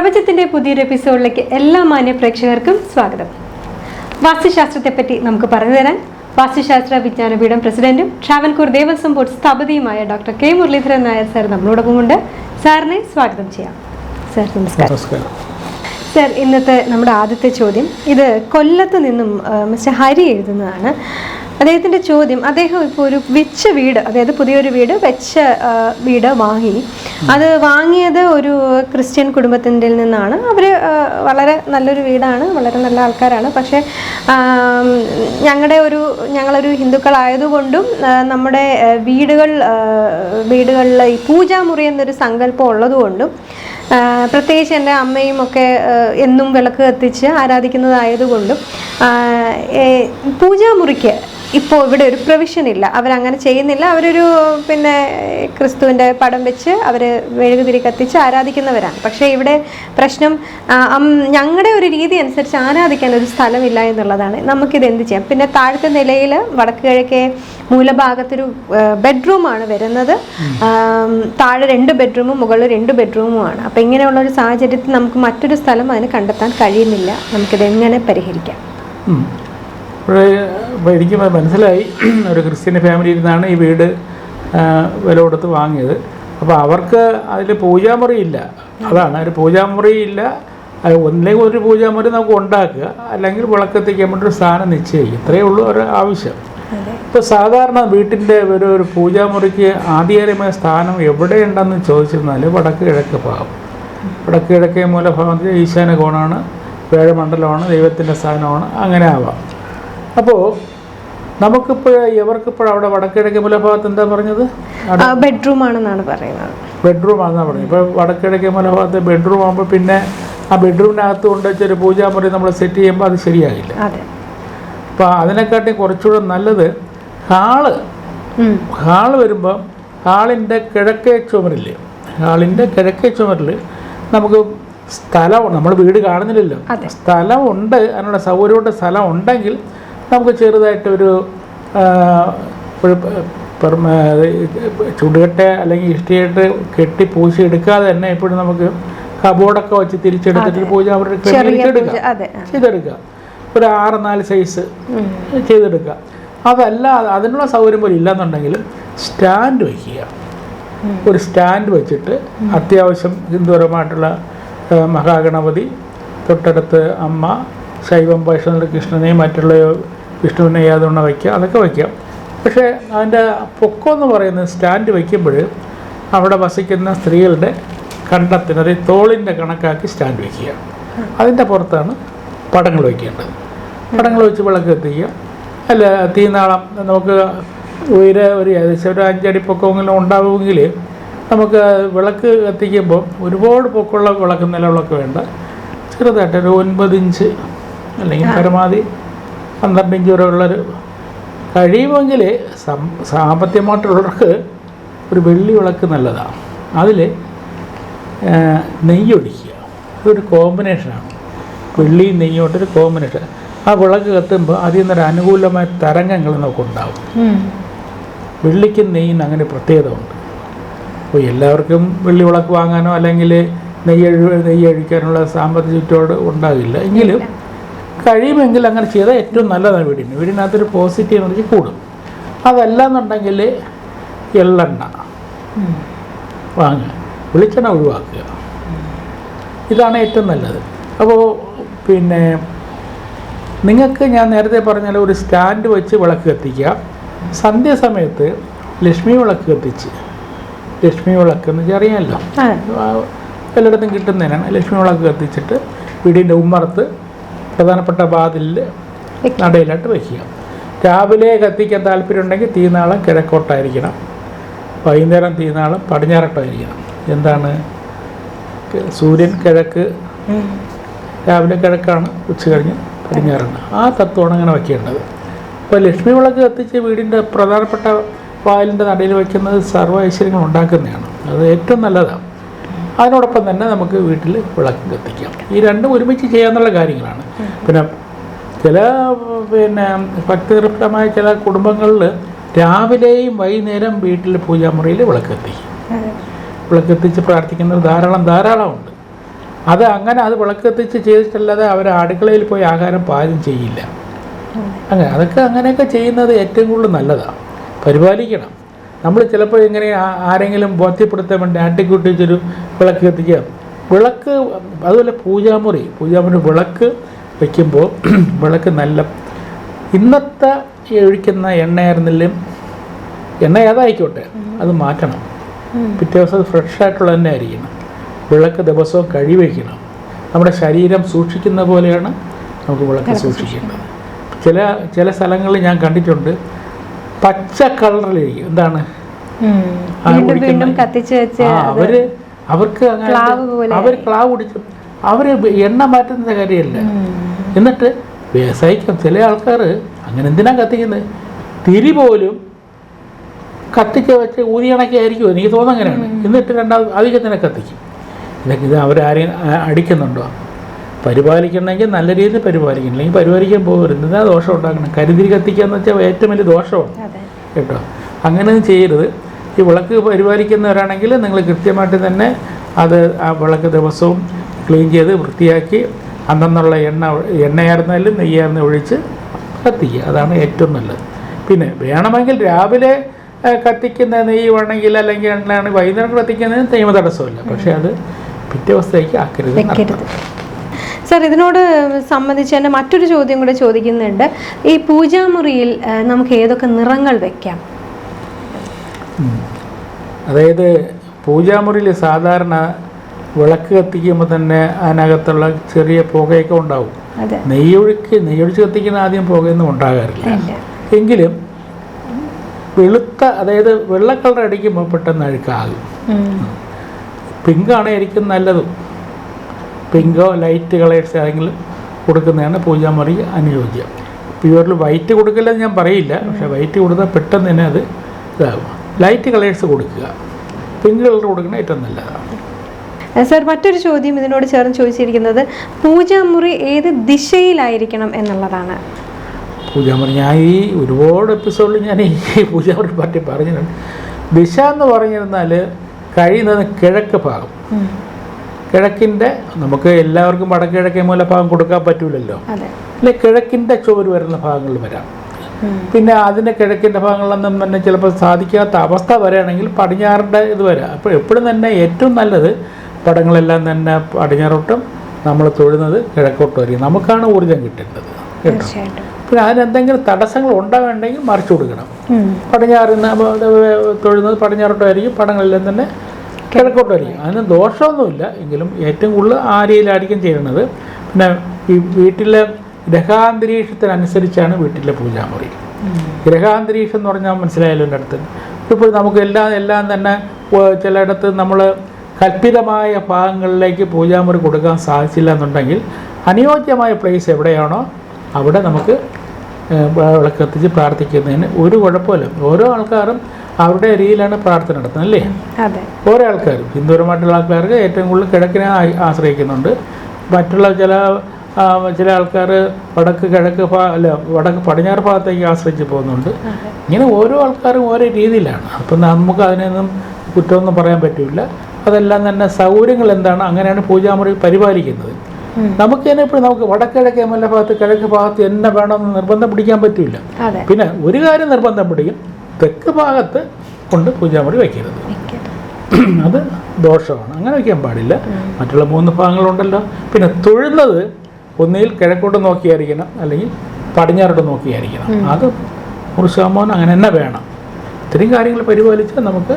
പ്രപഞ്ചത്തിന്റെ പുതിയൊരു എപ്പിസോഡിലേക്ക് എല്ലാ മാന്യ പ്രേക്ഷകർക്കും സ്വാഗതം. വാസ്തുശാസ്ത്രത്തെപ്പറ്റി നമുക്ക് പറഞ്ഞു തരാൻ വാസ്തുശാസ്ത്ര വിജ്ഞാനപീഠം പ്രസിഡന്റും Travancore Devaswom board സ്ഥാപതിയുമായ doctor K Muraleedharan Nair sir നമ്മളോടൊപ്പമുണ്ട് സാറിനെ സ്വാഗതം ചെയ്യാം. സാർ നമസ്കാരം. സർ ഇന്നത്തെ നമ്മുടെ ആദ്യത്തെ ചോദ്യം ഇത് കൊല്ലത്ത് നിന്നും മിസ്റ്റർ ഹരി എഴുതുന്നതാണ്. അദ്ദേഹത്തിന്റെ ചോദ്യം അദ്ദേഹം ഇപ്പോൾ ഒരു വെച്ച വീട് അതായത് പുതിയൊരു വീട് വെച്ച വീട് വാങ്ങി. അത് വാങ്ങിയത് ഒരു ക്രിസ്ത്യൻ കുടുംബത്തിന്റെ നിന്നാണ്. അവർ വളരെ നല്ലൊരു വീടാണ് വളരെ നല്ല ആൾക്കാരാണ്. പക്ഷേ ഞങ്ങളുടെ ഒരു ഞങ്ങളൊരു ഹിന്ദുക്കളായതുകൊണ്ടും നമ്മുടെ വീടുകൾ വീടുകളിൽ ഈ പൂജാമുറി എന്നൊരു സങ്കല്പം ഉള്ളതുകൊണ്ടും പ്രത്യേകിച്ച് എന്റെ അമ്മയും ഒക്കെ എന്നും വിളക്ക് കത്തിച്ച് ആരാധിക്കുന്നതായതുകൊണ്ടും പൂജാമുറിക്ക് ഇപ്പോൾ ഇവിടെ ഒരു പ്രൊവിഷൻ ഇല്ല. അവരങ്ങനെ ചെയ്യുന്നില്ല. അവരൊരു പിന്നെ ക്രിസ്തുവിന്റെ പടം വെച്ച് അവർ മെഴുകുതിരി കത്തിച്ച് ആരാധിക്കുന്നവരാണ്. പക്ഷേ ഇവിടെ പ്രശ്നം ഞങ്ങളുടെ ഒരു രീതി അനുസരിച്ച് ആരാധിക്കാൻ ഒരു സ്ഥലമില്ല എന്നുള്ളതാണ്. നമുക്കിത് എന്ത് ചെയ്യാം? പിന്നെ താഴത്തെ നിലയിൽ വടക്ക് കിഴക്കേ മൂലഭാഗത്തൊരു ബെഡ്റൂമാണ് വരുന്നത്. താഴെ രണ്ട് ബെഡ്റൂമും മുകളിൽ രണ്ട് ബെഡ്റൂമുമാണ്. അപ്പം ഇങ്ങനെയുള്ള ഒരു സാഹചര്യത്തിൽ നമുക്ക് മറ്റൊരു സ്ഥലം അതിന് കണ്ടെത്താൻ കഴിയുന്നില്ല. നമുക്കിത് എങ്ങനെ പരിഹരിക്കാം ഇപ്പോൾ എനിക്ക് മനസ്സിലായി ഒരു ക്രിസ്ത്യൻ ഫാമിലിയിൽ നിന്നാണ് ഈ വീട് വില കൊടുത്ത് വാങ്ങിയത്. അപ്പോൾ അവർക്ക് അതിൽ പൂജാമുറി ഇല്ല അതാണ് ഒരു പൂജാമുറി ഇല്ല അത് ഒന്നില്ലെങ്കിൽ ഒരു പൂജാമുറി നമുക്ക് ഉണ്ടാക്കുക. അല്ലെങ്കിൽ വിളക്കെത്തിക്കാൻ വേണ്ടി ഒരു സ്ഥാനം നിശ്ചയിക്കും. ഇത്രയേ ഉള്ളൂ ഒരു ആവശ്യം. ഇപ്പോൾ സാധാരണ വീട്ടിന്റെ ഒരു ഒരു പൂജാമുറിക്ക് ആധികാരികമായ സ്ഥാനം എവിടെയുണ്ടെന്ന് ചോദിച്ചിരുന്നാൽ വടക്ക് കിഴക്ക് ഭാഗം. വടക്ക് കിഴക്കേ മൂലഭാഗത്തിൽ ഈശാന കോണാണ് വേഴമണ്ഡലമാണ് ദൈവത്തിന്റെ സ്ഥാനമാണ് അങ്ങനെ ആവാം. അപ്പോൾ നമുക്കിപ്പോൾ ഇവർക്കിപ്പോൾ അവിടെ വടക്കിഴക്ക് മൂലഭാഗത്ത് എന്താ പറഞ്ഞത്? ബെഡ്റൂം ആണെന്നാണ് പറയുന്നത്. ബെഡ്റൂം ആണെന്നാണ് പറഞ്ഞത്. ഇപ്പോൾ വടക്കിഴക്ക് മൂലഭാഗത്ത് ബെഡ്റൂം ആകുമ്പോൾ പിന്നെ ആ ബെഡ്റൂമിനകത്ത് കൊണ്ട് വെച്ചൊരു പൂജാമുറി നമ്മൾ സെറ്റ് ചെയ്യുമ്പോൾ അത് ശരിയാകില്ല. അതെ. അപ്പോൾ അതിനെക്കാട്ടി കുറച്ചുകൂടെ നല്ലത് ഹാൾ. ഹാൾ വരുമ്പോൾ ഹാളിന്റെ കിഴക്കേ ചുമരിൽ ഹാളിന്റെ കിഴക്കേ ചുമരിൽ നമുക്ക് സ്ഥലം നമ്മൾ വീട് കാണുന്നില്ലല്ലോ. സ്ഥലമുണ്ട് അതിനുള്ള സൗകര്യമുണ്ട് സ്ഥലം ഉണ്ടെങ്കിൽ നമുക്ക് ചെറുതായിട്ടൊരു ഒരു ചുടുകട്ട അല്ലെങ്കിൽ ഇഷ്ടിയായിട്ട് കെട്ടി പൂശി എടുക്കാതെ തന്നെ ഇപ്പോഴും നമുക്ക് കബോർഡൊക്കെ വെച്ച് തിരിച്ചെടുത്തിട്ട് പൂജ അവരുടെ. ചെയ്തെടുക്കുക ഒരു ആറ് നാല് സൈസ്. ചെയ്തെടുക്കുക അതല്ല അതിനുള്ള സൗകര്യം പോലും ഇല്ലെന്നുണ്ടെങ്കിൽ സ്റ്റാൻഡ് വയ്ക്കുക. ഒരു സ്റ്റാൻഡ് വെച്ചിട്ട് അത്യാവശ്യം ഹിന്ദുപരമായിട്ടുള്ള മഹാഗണപതി തൊട്ടടുത്ത് അമ്മ ശൈവം വൈഷ്ണവ കൃഷ്ണനെയും മറ്റുള്ള വിഷ്ണുവിനെ യാതൊണ്ണ വയ്ക്കുക അതൊക്കെ വയ്ക്കാം. പക്ഷേ അതിന്റെ പൊക്കം എന്ന് പറയുന്നത് സ്റ്റാൻഡ് വയ്ക്കുമ്പോൾ അവിടെ വസിക്കുന്ന സ്ത്രീകളുടെ കണ്ടത്തിന് അതായത് തോളിന്റെ കണക്കാക്കി സ്റ്റാൻഡ് വയ്ക്കുക. അതിന്റെ പുറത്താണ് പടങ്ങൾ വയ്ക്കേണ്ടത്. പടങ്ങൾ വെച്ച് വിളക്ക് എത്തിക്കുക അല്ല തീനാളം നമുക്ക് ഉയരെ ഒരു ഏകദേശം ഒരു അഞ്ചടി പൊക്കമെങ്കിലും ഉണ്ടാവുമെങ്കിൽ നമുക്ക് വിളക്ക് കത്തിക്കുമ്പോൾ ഒരുപാട് പൊക്കമുള്ള വിളക്ക് നിലവിളക്ക് വേണ്ട. ചെറുതായിട്ട് ഒരു ഒൻപത് ഇഞ്ച് അല്ലെങ്കിൽ പരമാവധി പന്ത്രണ്ട് ഇഞ്ച് വരെ ഉള്ളൊരു കഴിയുമെങ്കിൽ സം സാമ്പത്തികമായിട്ടുള്ളവർക്ക് ഒരു വെള്ളി വിളക്ക് നല്ലതാണ് അതിൽ നെയ്യൊഴിക്കുക ഇതൊരു കോമ്പിനേഷനാണ്. വെള്ളിയും നെയ്യോട്ടൊരു കോമ്പിനേഷൻ. ആ വിളക്ക് കത്തുമ്പോൾ അതിൽ നിന്നൊരു അനുകൂലമായ തരംഗങ്ങൾ നമുക്കുണ്ടാവും ഉണ്ടാവും. വെള്ളിക്കും നെയ്യിന് അങ്ങനെ പ്രത്യേകത ഉണ്ട് അപ്പോൾ എല്ലാവർക്കും വെള്ളി വിളക്ക് വാങ്ങാനോ അല്ലെങ്കിൽ നെയ്യ് നെയ്യ് ഒഴിക്കാനുള്ള സാമ്പത്തിക ചുറ്റോട് ഉണ്ടാകില്ല. എങ്കിലും കഴിയുമെങ്കിൽ അങ്ങനെ ചെയ്താൽ ഏറ്റവും നല്ലതാണ് വീടിന്. വീടിനകത്തൊരു പോസിറ്റീവ് എനർജി കൂടും. അതല്ല എന്നുണ്ടെങ്കിൽ എള്ളെണ്ണ. വാങ്ങുക. വെളിച്ചെണ്ണ ഒഴിവാക്കുക. ഇതാണ് ഏറ്റവും നല്ലത്. അപ്പോൾ പിന്നെ നിങ്ങൾക്ക് ഞാൻ നേരത്തെ പറഞ്ഞാൽ ഒരു സ്റ്റാൻഡ് വെച്ച് വിളക്ക് കത്തിക്കുക. സന്ധ്യാസമയത്ത് ലക്ഷ്മി വിളക്ക് കത്തിച്ച്. ലക്ഷ്മി വിളക്ക് എന്ന് വെച്ചാൽ അറിയാമല്ലോ. എല്ലായിടത്തും കിട്ടുന്നതിനാണ്. ലക്ഷ്മി വിളക്ക് കത്തിച്ചിട്ട് വീടിന്റെ ഉമ്മറത്ത് പ്രധാനപ്പെട്ട വാതിലിൽ നടയിലായിട്ട് വയ്ക്കുക. രാവിലെ കത്തിക്കാൻ താല്പര്യമുണ്ടെങ്കിൽ തീനാളം കിഴക്കോട്ടായിരിക്കണം. വൈകുന്നേരം തീനാളം പടിഞ്ഞാറോട്ടായിരിക്കണം. എന്താണ്? സൂര്യൻ കിഴക്ക് രാവിലെ കിഴക്കാണ് ഉച്ച കഴിഞ്ഞ് പടിഞ്ഞാറാണ്. ആ തത്വമാണ് അങ്ങനെ വയ്ക്കേണ്ടത്. ഇപ്പോൾ ലക്ഷ്മി വിളക്ക് കത്തിച്ച് വീടിന്റെ പ്രധാനപ്പെട്ട വായിലിന്റെ നടയിൽ വയ്ക്കുന്നത് സർവ ഐശ്വര്യങ്ങൾ ഉണ്ടാക്കുന്നതാണ്. അത് ഏറ്റവും നല്ലതാണ്. അതിനോടൊപ്പം തന്നെ നമുക്ക് വീട്ടിൽ വിളക്ക് കത്തിക്കാം. ഈ രണ്ടും ഒരുമിച്ച് ചെയ്യാന്നുള്ള കാര്യങ്ങളാണ്. പിന്നെ ചില പിന്നെ ഭക്തിതൃപ്തമായ ചില കുടുംബങ്ങളിൽ രാവിലെയും വൈകുന്നേരം വീട്ടിൽ പൂജാമുറിയിൽ വിളക്കെത്തിക്കും വിളക്കെത്തിച്ച് പ്രാർത്ഥിക്കുന്നത് ധാരാളം ധാരാളമുണ്ട്. അത് അങ്ങനെ അത് വിളക്കെത്തിച്ച് ചെയ്തിട്ടല്ലാതെ അവർ അടുക്കളയിൽ പോയി ആഹാരം പാചകം ചെയ്യില്ല. അങ്ങനെ അതൊക്കെ അങ്ങനെയൊക്കെ ചെയ്യുന്നത് ഏറ്റവും കൂടുതൽ നല്ലതാണ്. പരിപാലിക്കണം. നമ്മൾ ചിലപ്പോൾ ഇങ്ങനെ ആരെങ്കിലും ബോധ്യപ്പെടുത്താൻ വേണ്ടി ആട്ടിക്കൂട്ടി വെച്ചൊരു വിളക്ക് കത്തിക്കുക. വിളക്ക് അതുപോലെ പൂജാമുറി. പൂജാമുറി വിളക്ക് വയ്ക്കുമ്പോൾ വിളക്ക് നല്ല ഇന്നത്തെ ഒഴിക്കുന്ന എണ്ണയായിരുന്നില്ലും എണ്ണ ഏതായിക്കോട്ടെ അത് മാറ്റണം. പിറ്റേ ദിവസം ഫ്രഷ് ആയിട്ടുള്ള തന്നെ ആയിരിക്കണം. വിളക്ക് ദിവസവും കഴിവയ്ക്കണം നമ്മുടെ ശരീരം സൂക്ഷിക്കുന്ന പോലെയാണ് നമുക്ക് വിളക്ക് സൂക്ഷിക്കേണ്ടത്. ചില ചില സ്ഥലങ്ങളിൽ ഞാൻ കണ്ടിട്ടുണ്ട് പച്ച കളറിലിരിക്കും എന്താണ്? അവർ അവർക്ക് അവർ ക്ലാവ് അവർ ക്ലാവ് കുടിച്ചു അവർ എണ്ണ മാറ്റുന്ന കാര്യമല്ല. എന്നിട്ട് വ്യവസായിക്കും ചില ആൾക്കാർ അങ്ങനെ എന്തിനാ കത്തിക്കുന്നത് തിരി പോലും കത്തിച്ച് വെച്ച് ഊതിയണക്കായിരിക്കും എനിക്ക് തോന്നുന്നു അങ്ങനെയാണ്. എന്നിട്ട് രണ്ടാമത് അധികത്തിനെ കത്തിക്കും. ഇതൊക്കെ ഇത് അവരാരെയും അടിക്കുന്നുണ്ടോ? പരിപാലിക്കണമെങ്കിൽ നല്ല രീതിയിൽ പരിപാലിക്കണം. അല്ലെങ്കിൽ പരിപാലിക്കാൻ പോകരുത്. ദോഷം ഉണ്ടാക്കണം കരുതിരി കത്തിക്കുക എന്ന് വെച്ചാൽ ഏറ്റവും വലിയ ദോഷമാണ്. കേട്ടോ? അങ്ങനെ ചെയ്യരുത്. ഈ വിളക്ക് പരിപാലിക്കുന്നവരാണെങ്കിൽ നിങ്ങൾ കൃത്യമായിട്ട് തന്നെ അത് ആ വിളക്ക് ദിവസവും ക്ലീൻ ചെയ്ത് വൃത്തിയാക്കി അന്നെന്നുള്ള എണ്ണ എണ്ണയായിരുന്നാലും നെയ്യായിരുന്നു ഒഴിച്ച് കത്തിക്കുക. അതാണ് ഏറ്റവും നല്ലത്. പിന്നെ വേണമെങ്കിൽ രാവിലെ കത്തിക്കുന്ന നെയ്യ് വേണമെങ്കിൽ അല്ലെങ്കിൽ എണ്ണയാണ് വൈകുന്നേരം കത്തിക്കുന്നതിന് നിയമ തടസ്സമില്ല. പക്ഷേ അത് പിറ്റേ ദിവസത്തേക്ക് ആക്കരുത്. സർ ഇതിനോട് സംബന്ധിച്ച് തന്നെ മറ്റൊരു ചോദ്യം കൂടെ ചോദിക്കുന്നുണ്ട്. ഈ പൂജാമുറിയിൽ നമുക്ക് ഏതൊക്കെ നിറങ്ങൾ വെക്കാം? അതായത് പൂജാമുറിയിൽ സാധാരണ വിളക്ക് കത്തിക്കുമ്പോൾ തന്നെ അതിനകത്തുള്ള ചെറിയ പുകയൊക്കെ ഉണ്ടാവും. നെയ്യൊഴുക്ക് നെയ്യൊഴിച്ച് കത്തിക്കുന്ന ആദ്യം പുകയൊന്നും ഉണ്ടാകാറില്ല. എങ്കിലും വെളുത്ത അതായത് വെള്ള കളർ അടിക്കുമ്പോൾ പെട്ടെന്ന് അഴുക്കാകും. പിങ്കാണ് ആയിരിക്കും നല്ലത്. പിങ്കോ ലൈറ്റ് കളേഴ്സ് ആരെങ്കിലും കൊടുക്കുന്നതാണ് പൂജാമുറി അനുയോജ്യം. പ്യുവറിൽ വൈറ്റ് കൊടുക്കില്ലെന്ന് ഞാൻ പറയില്ല പക്ഷെ വൈറ്റ് കൊടുത്താൽ പെട്ടെന്ന് തന്നെ അത് ഇതാകും ലൈറ്റ് കളേഴ്സ് കൊടുക്കുക. പിങ്ക് കളർ കൊടുക്കുന്ന ഏറ്റവും നല്ലതാണ്. സാർ മറ്റൊരു ചോദ്യം ഇതിനോട് ചേർന്ന് ചോദിച്ചിരിക്കുന്നത് പൂജാമുറി ഏത് ദിശയിലായിരിക്കണം എന്നുള്ളതാണ്. പൂജാമുറി ഞാൻ ഈ ഒരുപാട് എപ്പിസോഡിൽ ഞാൻ ഈ പൂജാമുറി പറ്റി പറഞ്ഞിട്ടുണ്ട്. ദിശ എന്ന് പറഞ്ഞിരുന്നാൽ കഴിയുന്നത് കിഴക്ക് ഭാഗം. കിഴക്കിന്റെ നമുക്ക് എല്ലാവർക്കും വടക്ക് കിഴക്കേ മൂലഭാഗം കൊടുക്കാൻ പറ്റൂലല്ലോ. അല്ലെ കിഴക്കിന്റെ ചോര് വരുന്ന ഭാഗങ്ങളിൽ വരാം. പിന്നെ അതിന്റെ കിഴക്കിന്റെ ഭാഗങ്ങളിലൊന്നും തന്നെ ചിലപ്പോൾ സാധിക്കാത്ത അവസ്ഥ വരികയാണെങ്കിൽ പടിഞ്ഞാറിന്റെ ഇത് വരാം. അപ്പോൾ എപ്പോഴും തന്നെ ഏറ്റവും നല്ലത് പടങ്ങളെല്ലാം തന്നെ പടിഞ്ഞാറോട്ടും നമ്മൾ തൊഴുന്നത് കിഴക്കോട്ടുമായിരിക്കും നമുക്കാണ് ഊർജം കിട്ടേണ്ടത്. കേട്ടോ? പിന്നെ അതിനെന്തെങ്കിലും തടസ്സങ്ങൾ ഉണ്ടാവേണ്ടെങ്കിൽ മറിച്ചു കൊടുക്കണം. ഉം. പടിഞ്ഞാറ് തൊഴുന്നത് പടിഞ്ഞാറോട്ടായിരിക്കും പടങ്ങളെല്ലാം തന്നെ കിഴക്കോട്ടായിരിക്കും അതിന് ദോഷമൊന്നുമില്ല. എങ്കിലും ഏറ്റവും കൂടുതൽ ആ രീതിയിലായിരിക്കും ചെയ്യുന്നത് പിന്നെ ഈ വീട്ടിലെ ഗ്രഹാന്തരീക്ഷത്തിനനുസരിച്ചാണ് വീട്ടിലെ പൂജാമുറി. ഗ്രഹാന്തരീക്ഷം എന്ന് പറഞ്ഞാൽ മനസ്സിലായാലും എന്റെ അടുത്ത്. ഇപ്പോൾ നമുക്ക് എല്ലാം എല്ലാം തന്നെ ചിലയിടത്ത് നമ്മൾ കൽപ്പിതമായ ഭാഗങ്ങളിലേക്ക് പൂജാമുറി കൊടുക്കാൻ സാധിച്ചില്ല എന്നുണ്ടെങ്കിൽ അനുയോജ്യമായ പ്ലേസ് എവിടെയാണോ അവിടെ നമുക്ക് വിളക്കെത്തിച്ച് വിളക്ക് പ്രാർത്ഥിക്കുന്നതിന് ഒരു കുഴപ്പമില്ല. ഓരോ ആൾക്കാരും അവരുടെ രീതിയിലാണ് പ്രാർത്ഥന നടത്തുന്നത് അല്ലേ? ഓരോ ആൾക്കാരും ഹിന്ദുപരമായിട്ടുള്ള ആൾക്കാർക്ക് ഏറ്റവും കൂടുതൽ കിഴക്കിനെ ആശ്രയിക്കുന്നുണ്ട്. മറ്റുള്ള ചില ചില ആൾക്കാർ വടക്ക് കിഴക്ക് അല്ല വടക്ക് പടിഞ്ഞാറ് ഭാഗത്തേക്ക് ആശ്രയിച്ച് പോകുന്നുണ്ട്. ഇങ്ങനെ ഓരോ ആൾക്കാരും ഓരോ രീതിയിലാണ്. അപ്പം നമുക്ക് അതിനൊന്നും കുറ്റമൊന്നും പറയാൻ പറ്റില്ല അതെല്ലാം തന്നെ സൗകര്യങ്ങൾ എന്താണ്? അങ്ങനെയാണ് പൂജാമുറി പരിപാലിക്കുന്നത്. നമുക്ക് തന്നെ ഇപ്പോൾ നമുക്ക് വടക്കിഴക്കേ മല്ല ഭാഗത്ത് കിഴക്ക് ഭാഗത്ത് എന്നെ വേണമെന്ന് നിർബന്ധം പിടിക്കാൻ പറ്റില്ല പിന്നെ ഒരു കാര്യം നിർബന്ധം പിടിക്കും. തെക്ക് ഭാഗത്ത് കൊണ്ട് പൂജാമുറി വയ്ക്കരുത് വെക്കരുത്. അത് ദോഷമാണ്. അങ്ങനെ വയ്ക്കാൻ പാടില്ല. മറ്റുള്ള മൂന്ന് ഭാഗങ്ങളുണ്ടല്ലോ. പിന്നെ തൊഴുന്നത് ഒന്നിൽ കിഴക്കോട്ട് നോക്കിയായിരിക്കണം അല്ലെങ്കിൽ പടിഞ്ഞാറോട്ട് നോക്കിയായിരിക്കണം. അത് നൂറ് ശതമാനം അങ്ങനെ തന്നെ വേണം. ഇത്രയും കാര്യങ്ങൾ പരിപാലിച്ചാൽ നമുക്ക്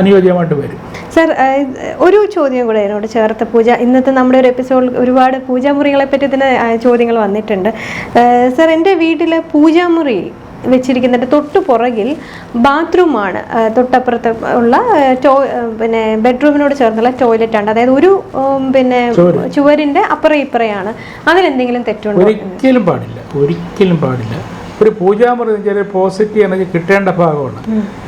അനുയോജ്യമായിട്ട് വരും. സർ ഒരു ചോദ്യം കൂടെ എന്നോട് ചേർത്ത പൂജ. ഇന്നത്തെ നമ്മുടെ ഒരു എപ്പിസോഡിൽ ഒരുപാട് പൂജാമുറികളെ പറ്റി തന്നെ ചോദ്യങ്ങൾ വന്നിട്ടുണ്ട്. സർ എന്റെ വീട്ടിൽ പൂജാമുറി വെച്ചിരിക്കുന്നതിന്റെ തൊട്ട് പുറകിൽ ബാത്റൂമാണ് തൊട്ടപ്പുറത്ത് ഉള്ള ടോ പിന്നെ ബെഡ്റൂമിനോട് ചേർന്നുള്ള ടോയ്ലറ്റ് ആണ് അതായത് ഒരു പിന്നെ ചുവര്. ചുവരിന്റെ അപ്പുറം ഇപ്പുറയാണ്. അതിലെന്തെങ്കിലും തെറ്റുണ്ടോ? ഒരിക്കലും പാടില്ല. ഒരിക്കലും പാടില്ല. ഒരു പൂജാമുറി എന്ന് വെച്ചാൽ പോസിറ്റീവ് എനർജി കിട്ടേണ്ട ഭാഗമാണ്.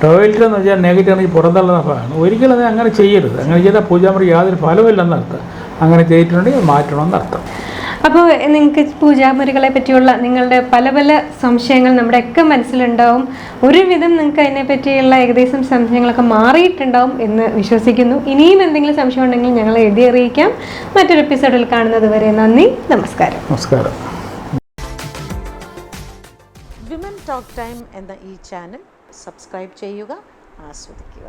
ടോയ്ലറ്റ് എന്ന് വെച്ചാൽ നെഗറ്റീവ് എനർജി പുറന്തള്ളുന്ന ഭാഗമാണ്. ഒരിക്കലും അത് അങ്ങനെ ചെയ്യരുത്. അങ്ങനെ ചെയ്താൽ പൂജാമുറി യാതൊരു ഫലമില്ലെന്നർത്ഥം അങ്ങനെ ചെയ്തിട്ടുണ്ടെങ്കിൽ മാറ്റണമെന്നർത്ഥം. അപ്പോൾ നിങ്ങൾക്ക് പൂജാമുറികളെ പറ്റിയുള്ള നിങ്ങളുടെ പല പല സംശയങ്ങൾ നമ്മുടെയൊക്കെ മനസ്സിലുണ്ടാവും. ഒരുവിധം നിങ്ങൾക്ക് അതിനെ പറ്റിയുള്ള ഏകദേശം സംശയങ്ങളൊക്കെ മാറിയിട്ടുണ്ടാവും എന്ന് വിശ്വസിക്കുന്നു. ഇനിയും എന്തെങ്കിലും സംശയം ഉണ്ടെങ്കിൽ ഞങ്ങൾ എഴുതി അറിയിക്കാം. മറ്റൊരു എപ്പിസോഡിൽ കാണുന്നത് വരെ നന്ദി നമസ്കാരം. നമസ്കാരം. വിമൻ ടോക്ക് ടൈം എന്ന ഈ ചാനൽ സബ്സ്ക്രൈബ് ചെയ്യുക ആസ്വദിക്കുക.